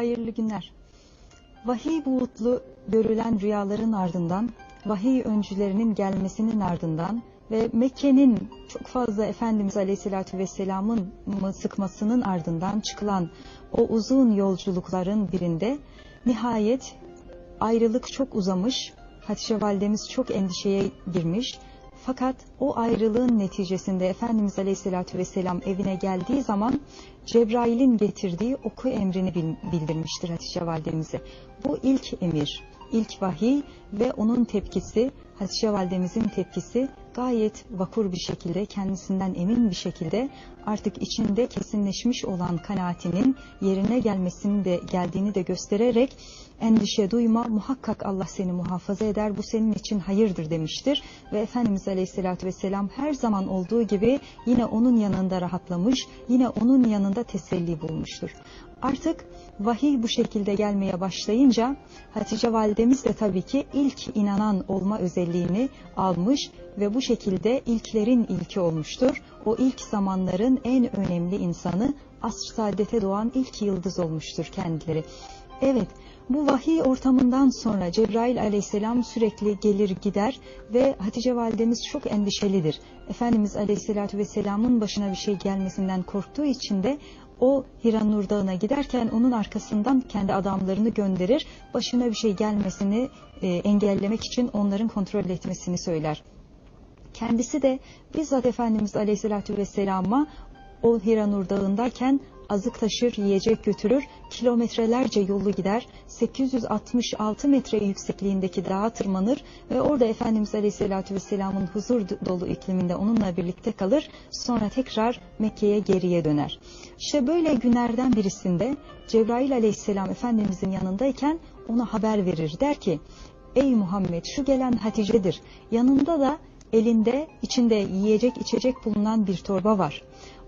Hayırlı günler. Vahiy bulutlu görülen rüyaların ardından, vahiy öncülerinin gelmesinin ardından ve Mekke'nin çok fazla Efendimiz Aleyhisselatü Vesselam'ın sıkmasının ardından çıkılan o uzun yolculukların birinde nihayet ayrılık çok uzamış, Hatice validemiz çok endişeye girmiş. Fakat o ayrılığın neticesinde Efendimiz Aleyhisselatü Vesselam evine geldiği zaman Cebrail'in getirdiği oku emrini bildirmiştir Hatice validemize. Bu ilk emir, ilk vahiy ve onun tepkisi, Hatice validemizin tepkisi gayet vakur bir şekilde, kendisinden emin bir şekilde artık içinde kesinleşmiş olan kanaatinin yerine gelmesini de geldiğini de göstererek endişe duyma muhakkak Allah seni muhafaza eder bu senin için hayırdır demiştir ve Efendimiz Aleyhisselatü Vesselam her zaman olduğu gibi yine onun yanında rahatlamış yine onun yanında teselli bulmuştur. Artık vahiy bu şekilde gelmeye başlayınca Hatice validemiz de tabii ki ilk inanan olma özelliğini almış ve bu şekilde ilklerin ilki olmuştur. O ilk zamanların en önemli insanı asr saadete doğan ilk yıldız olmuştur kendileri. Evet, bu vahiy ortamından sonra Cebrail aleyhisselam sürekli gelir gider ve Hatice validemiz çok endişelidir. Efendimiz aleyhisselatü vesselamın başına bir şey gelmesinden korktuğu için de o Hiranur Dağı'na giderken onun arkasından kendi adamlarını gönderir. Başına bir şey gelmesini e, engellemek için onların kontrol etmesini söyler. Kendisi de bizzat Efendimiz Aleyhisselatü Vesselam'a o Hiranur Dağı'ndayken azık taşır, yiyecek götürür, kilometrelerce yolu gider, 866 metre yüksekliğindeki dağa tırmanır ve orada Efendimiz Aleyhisselatü Vesselam'ın huzur dolu ikliminde onunla birlikte kalır, sonra tekrar Mekke'ye geriye döner. İşte böyle günlerden birisinde Cebrail Aleyhisselam Efendimizin yanındayken ona haber verir. Der ki, ey Muhammed şu gelen Hatice'dir, yanında da elinde içinde yiyecek içecek bulunan bir torba var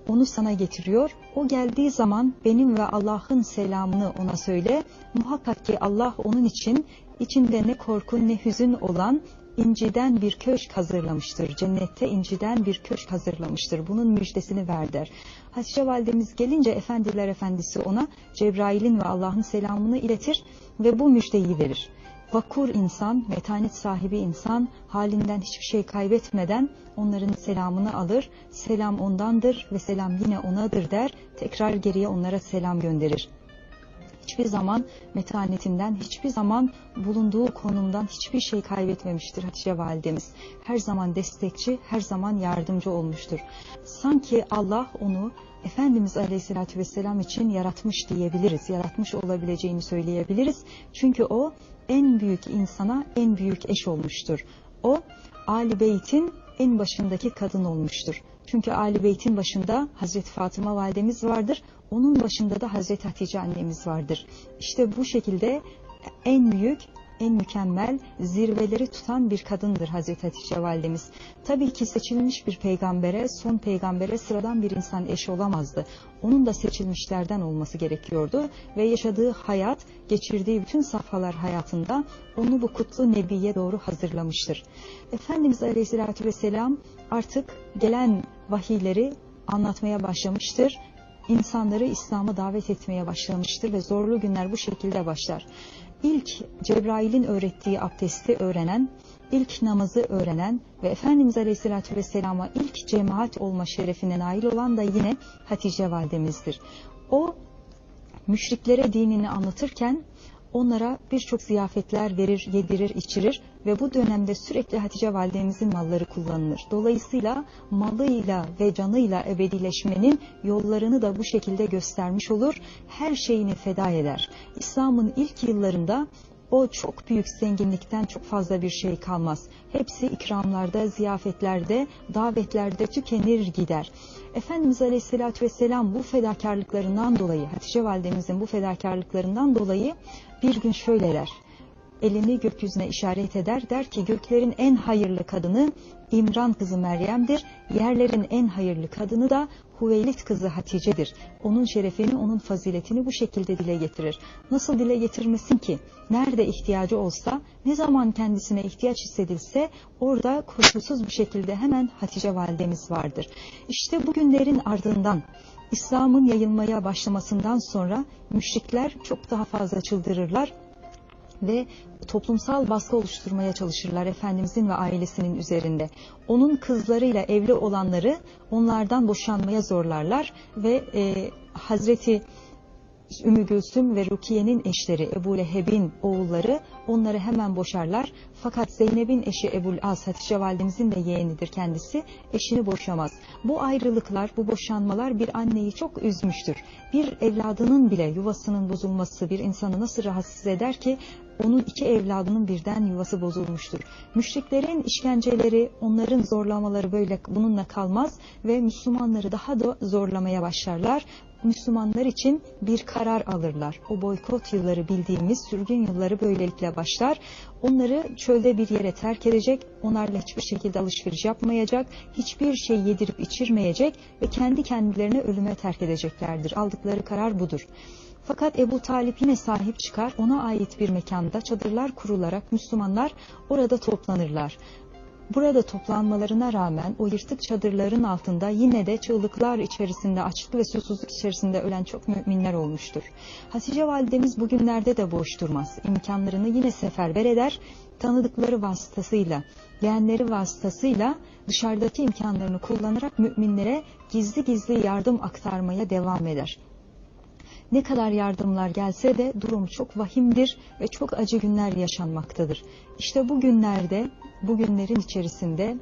onu sana getiriyor. O geldiği zaman benim ve Allah'ın selamını ona söyle. Muhakkak ki Allah onun için içinde ne korku ne hüzün olan inciden bir köşk hazırlamıştır. Cennette inciden bir köşk hazırlamıştır. Bunun müjdesini ver der. Hatice validemiz gelince efendiler efendisi ona Cebrail'in ve Allah'ın selamını iletir ve bu müjdeyi verir vakur insan, metanet sahibi insan halinden hiçbir şey kaybetmeden onların selamını alır. Selam ondandır ve selam yine onadır der. Tekrar geriye onlara selam gönderir. Hiçbir zaman metanetinden, hiçbir zaman bulunduğu konumdan hiçbir şey kaybetmemiştir Hatice validemiz. Her zaman destekçi, her zaman yardımcı olmuştur. Sanki Allah onu Efendimiz Aleyhisselatü Vesselam için yaratmış diyebiliriz. Yaratmış olabileceğini söyleyebiliriz. Çünkü o en büyük insana en büyük eş olmuştur. O Ali Beyt'in en başındaki kadın olmuştur. Çünkü Ali Beyt'in başında Hazreti Fatıma validemiz vardır. Onun başında da Hazreti Hatice annemiz vardır. İşte bu şekilde en büyük en mükemmel zirveleri tutan bir kadındır Hazreti Hatice validemiz. Tabii ki seçilmiş bir peygambere, son peygambere sıradan bir insan eş olamazdı. Onun da seçilmişlerden olması gerekiyordu ve yaşadığı hayat, geçirdiği bütün safhalar hayatında onu bu kutlu nebiye doğru hazırlamıştır. Efendimiz Aleyhisselatü Vesselam artık gelen vahiyleri anlatmaya başlamıştır insanları İslam'a davet etmeye başlamıştır ve zorlu günler bu şekilde başlar ilk Cebrail'in öğrettiği abdesti öğrenen, ilk namazı öğrenen ve Efendimiz Aleyhisselatü Vesselam'a ilk cemaat olma şerefine nail olan da yine Hatice validemizdir. O müşriklere dinini anlatırken onlara birçok ziyafetler verir, yedirir, içirir ve bu dönemde sürekli Hatice validemizin malları kullanılır. Dolayısıyla malıyla ve canıyla ebedileşmenin yollarını da bu şekilde göstermiş olur. Her şeyini feda eder. İslam'ın ilk yıllarında o çok büyük zenginlikten çok fazla bir şey kalmaz. Hepsi ikramlarda, ziyafetlerde, davetlerde tükenir gider. Efendimiz Aleyhisselatü Vesselam bu fedakarlıklarından dolayı, Hatice Validemizin bu fedakarlıklarından dolayı bir gün şöyle der. Elini gökyüzüne işaret eder. Der ki göklerin en hayırlı kadını İmran kızı Meryem'dir. Yerlerin en hayırlı kadını da Hüveylid kızı Hatice'dir. Onun şerefini, onun faziletini bu şekilde dile getirir. Nasıl dile getirmesin ki? Nerede ihtiyacı olsa, ne zaman kendisine ihtiyaç hissedilse orada koşulsuz bir şekilde hemen Hatice validemiz vardır. İşte bu günlerin ardından İslam'ın yayılmaya başlamasından sonra müşrikler çok daha fazla çıldırırlar ve toplumsal baskı oluşturmaya çalışırlar Efendimizin ve ailesinin üzerinde. Onun kızlarıyla evli olanları onlardan boşanmaya zorlarlar ve e, Hazreti Ümmü Gülsüm ve Rukiye'nin eşleri Ebu Leheb'in oğulları onları hemen boşarlar. Fakat Zeynep'in eşi Ebul As, Hatice validemizin de yeğenidir kendisi, eşini boşamaz. Bu ayrılıklar, bu boşanmalar bir anneyi çok üzmüştür. Bir evladının bile yuvasının bozulması bir insanı nasıl rahatsız eder ki onun iki evladının birden yuvası bozulmuştur. Müşriklerin işkenceleri, onların zorlamaları böyle bununla kalmaz ve Müslümanları daha da zorlamaya başlarlar. Müslümanlar için bir karar alırlar. O boykot yılları bildiğimiz sürgün yılları böylelikle başlar. Onları çölde bir yere terk edecek, onlarla hiçbir şekilde alışveriş yapmayacak, hiçbir şey yedirip içirmeyecek ve kendi kendilerine ölüme terk edeceklerdir. Aldıkları karar budur. Fakat Ebu Talip yine sahip çıkar, ona ait bir mekanda çadırlar kurularak Müslümanlar orada toplanırlar. Burada toplanmalarına rağmen o yırtık çadırların altında yine de çığlıklar içerisinde, açlık ve susuzluk içerisinde ölen çok müminler olmuştur. Hatice validemiz bugünlerde de boş durmaz. İmkanlarını yine seferber eder, tanıdıkları vasıtasıyla, yeğenleri vasıtasıyla dışarıdaki imkanlarını kullanarak müminlere gizli gizli yardım aktarmaya devam eder. Ne kadar yardımlar gelse de durum çok vahimdir ve çok acı günler yaşanmaktadır. İşte bu günlerde, bu günlerin içerisinde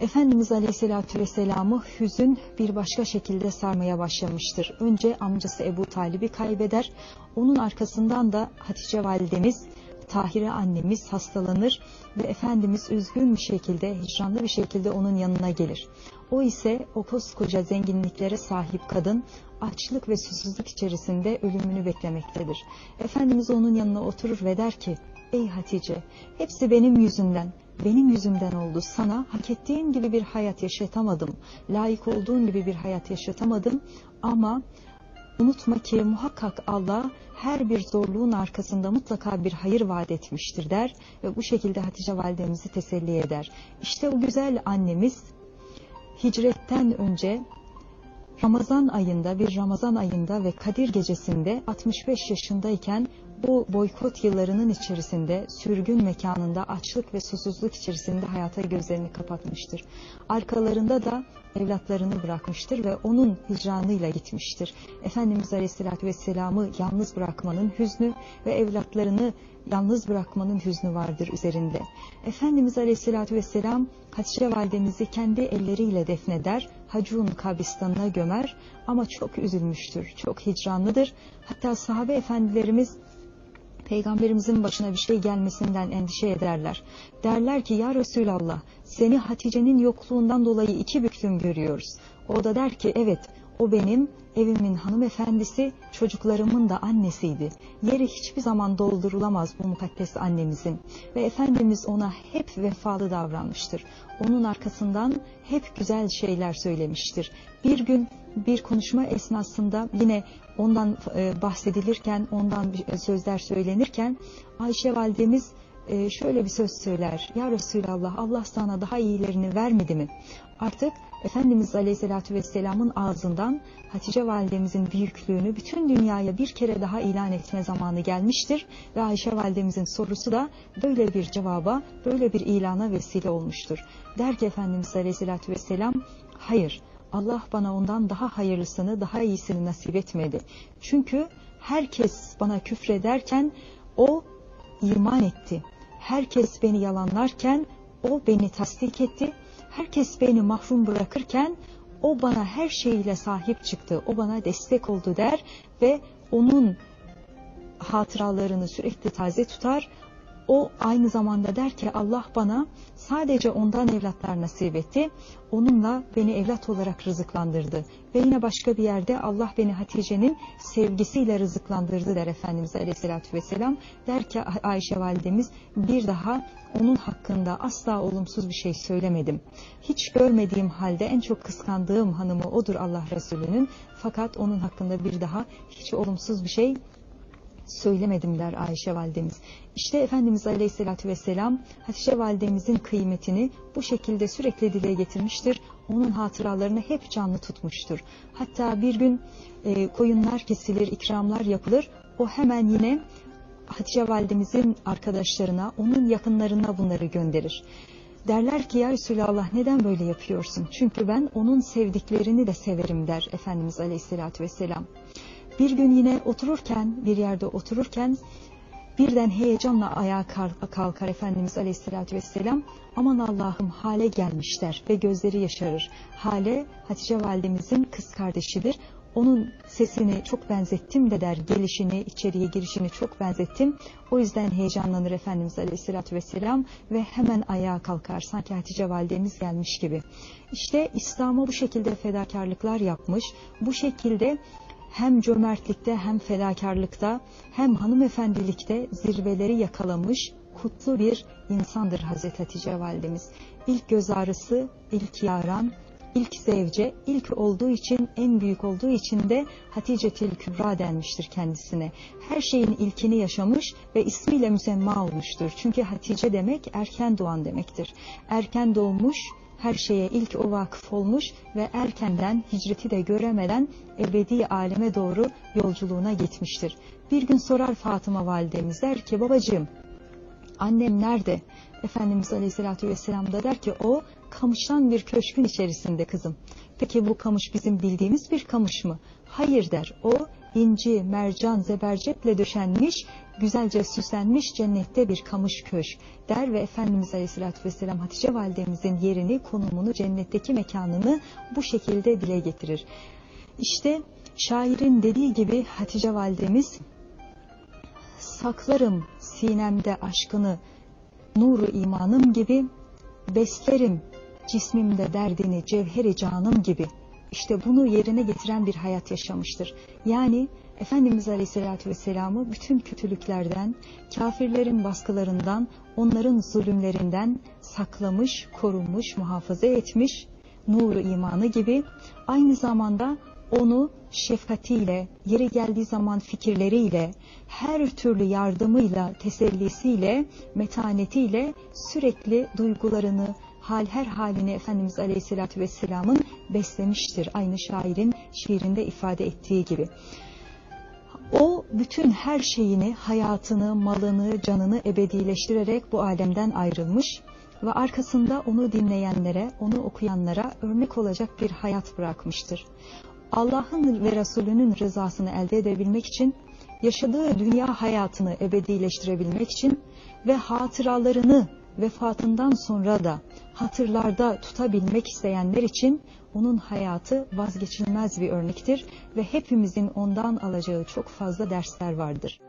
Efendimiz Aleyhisselatü Vesselam'ı hüzün bir başka şekilde sarmaya başlamıştır. Önce amcası Ebu Talib'i kaybeder, onun arkasından da Hatice validemiz, Tahire annemiz hastalanır ve Efendimiz üzgün bir şekilde, hicranlı bir şekilde onun yanına gelir. O ise o koskoca zenginliklere sahip kadın açlık ve susuzluk içerisinde ölümünü beklemektedir. Efendimiz onun yanına oturur ve der ki, Ey Hatice, hepsi benim yüzümden, benim yüzümden oldu. Sana hak ettiğin gibi bir hayat yaşatamadım. Layık olduğun gibi bir hayat yaşatamadım. Ama unutma ki muhakkak Allah her bir zorluğun arkasında mutlaka bir hayır vaat etmiştir der ve bu şekilde Hatice validemizi teselli eder. İşte o güzel annemiz hicretten önce Ramazan ayında bir Ramazan ayında ve Kadir gecesinde 65 yaşındayken bu boykot yıllarının içerisinde sürgün mekanında açlık ve susuzluk içerisinde hayata gözlerini kapatmıştır. Arkalarında da evlatlarını bırakmıştır ve onun hicranıyla gitmiştir. Efendimiz Aleyhisselatü Vesselam'ı yalnız bırakmanın hüznü ve evlatlarını yalnız bırakmanın hüznü vardır üzerinde. Efendimiz Aleyhisselatü Vesselam Hatice validemizi kendi elleriyle defneder, Hacun kabristanına gömer ama çok üzülmüştür, çok hicranlıdır. Hatta sahabe efendilerimiz Peygamberimizin başına bir şey gelmesinden endişe ederler. Derler ki ya Resulallah seni Hatice'nin yokluğundan dolayı iki büklüm görüyoruz. O da der ki evet o benim evimin hanımefendisi, çocuklarımın da annesiydi. Yeri hiçbir zaman doldurulamaz bu mukaddes annemizin. Ve Efendimiz ona hep vefalı davranmıştır. Onun arkasından hep güzel şeyler söylemiştir. Bir gün bir konuşma esnasında yine ondan e, bahsedilirken, ondan sözler söylenirken Ayşe validemiz e, şöyle bir söz söyler. Ya Resulallah Allah sana daha iyilerini vermedi mi? Artık Efendimiz Aleyhisselatü Vesselam'ın ağzından Hatice validemizin büyüklüğünü bütün dünyaya bir kere daha ilan etme zamanı gelmiştir ve Ayşe validemizin sorusu da böyle bir cevaba, böyle bir ilana vesile olmuştur. Der ki Efendimiz Aleyhisselatü Vesselam, hayır Allah bana ondan daha hayırlısını, daha iyisini nasip etmedi. Çünkü herkes bana küfrederken o iman etti. Herkes beni yalanlarken o beni tasdik etti. Herkes beni mahrum bırakırken o bana her şeyiyle sahip çıktı, o bana destek oldu der ve onun hatıralarını sürekli taze tutar, o aynı zamanda der ki Allah bana sadece ondan evlatlar nasip etti. Onunla beni evlat olarak rızıklandırdı. Ve yine başka bir yerde Allah beni Hatice'nin sevgisiyle rızıklandırdı der Efendimiz Aleyhisselatü Vesselam. Der ki Ayşe validemiz bir daha onun hakkında asla olumsuz bir şey söylemedim. Hiç görmediğim halde en çok kıskandığım hanımı odur Allah Resulü'nün. Fakat onun hakkında bir daha hiç olumsuz bir şey söylemedim der Ayşe validemiz. İşte Efendimiz Aleyhisselatü Vesselam Hatice validemizin kıymetini bu şekilde sürekli dile getirmiştir. Onun hatıralarını hep canlı tutmuştur. Hatta bir gün e, koyunlar kesilir, ikramlar yapılır. O hemen yine Hatice validemizin arkadaşlarına, onun yakınlarına bunları gönderir. Derler ki ya Resulallah neden böyle yapıyorsun? Çünkü ben onun sevdiklerini de severim der Efendimiz Aleyhisselatü Vesselam. Bir gün yine otururken, bir yerde otururken birden heyecanla ayağa kalkar Efendimiz Aleyhisselatü Vesselam. Aman Allah'ım hale gelmişler ve gözleri yaşarır. Hale Hatice validemizin kız kardeşidir. Onun sesini çok benzettim de der, gelişini, içeriye girişini çok benzettim. O yüzden heyecanlanır Efendimiz Aleyhisselatü Vesselam ve hemen ayağa kalkar. Sanki Hatice validemiz gelmiş gibi. İşte İslam'a bu şekilde fedakarlıklar yapmış, bu şekilde hem cömertlikte hem fedakarlıkta hem hanımefendilikte zirveleri yakalamış kutlu bir insandır Hazreti Hatice validemiz. İlk göz ağrısı, ilk yaran, ilk zevce, ilk olduğu için, en büyük olduğu için de Hatice Til Kübra denmiştir kendisine. Her şeyin ilkini yaşamış ve ismiyle müsemma olmuştur. Çünkü Hatice demek erken doğan demektir. Erken doğmuş, her şeye ilk o vakıf olmuş ve erkenden hicreti de göremeden ebedi aleme doğru yolculuğuna gitmiştir. Bir gün sorar Fatıma validemiz der ki babacığım annem nerede? Efendimiz Aleyhisselatü Vesselam da der ki o kamıştan bir köşkün içerisinde kızım. Peki bu kamış bizim bildiğimiz bir kamış mı? Hayır der. O inci, mercan, zebercetle döşenmiş, güzelce süslenmiş cennette bir kamış köşk der ve Efendimiz Aleyhisselatü Vesselam Hatice validemizin yerini, konumunu, cennetteki mekanını bu şekilde dile getirir. İşte şairin dediği gibi Hatice validemiz saklarım sinemde aşkını nuru imanım gibi beslerim cismimde derdini cevheri canım gibi işte bunu yerine getiren bir hayat yaşamıştır. Yani Efendimiz Aleyhisselatü Vesselam'ı bütün kötülüklerden, kafirlerin baskılarından, onların zulümlerinden saklamış, korumuş, muhafaza etmiş, nuru imanı gibi aynı zamanda onu şefkatiyle, yeri geldiği zaman fikirleriyle, her türlü yardımıyla, tesellisiyle, metanetiyle sürekli duygularını, hal her halini Efendimiz Aleyhisselatü Vesselam'ın beslemiştir. Aynı şairin şiirinde ifade ettiği gibi. O bütün her şeyini, hayatını, malını, canını ebedileştirerek bu alemden ayrılmış ve arkasında onu dinleyenlere, onu okuyanlara örnek olacak bir hayat bırakmıştır. Allah'ın ve Resulünün rızasını elde edebilmek için, yaşadığı dünya hayatını ebedileştirebilmek için ve hatıralarını vefatından sonra da hatırlarda tutabilmek isteyenler için onun hayatı vazgeçilmez bir örnektir ve hepimizin ondan alacağı çok fazla dersler vardır.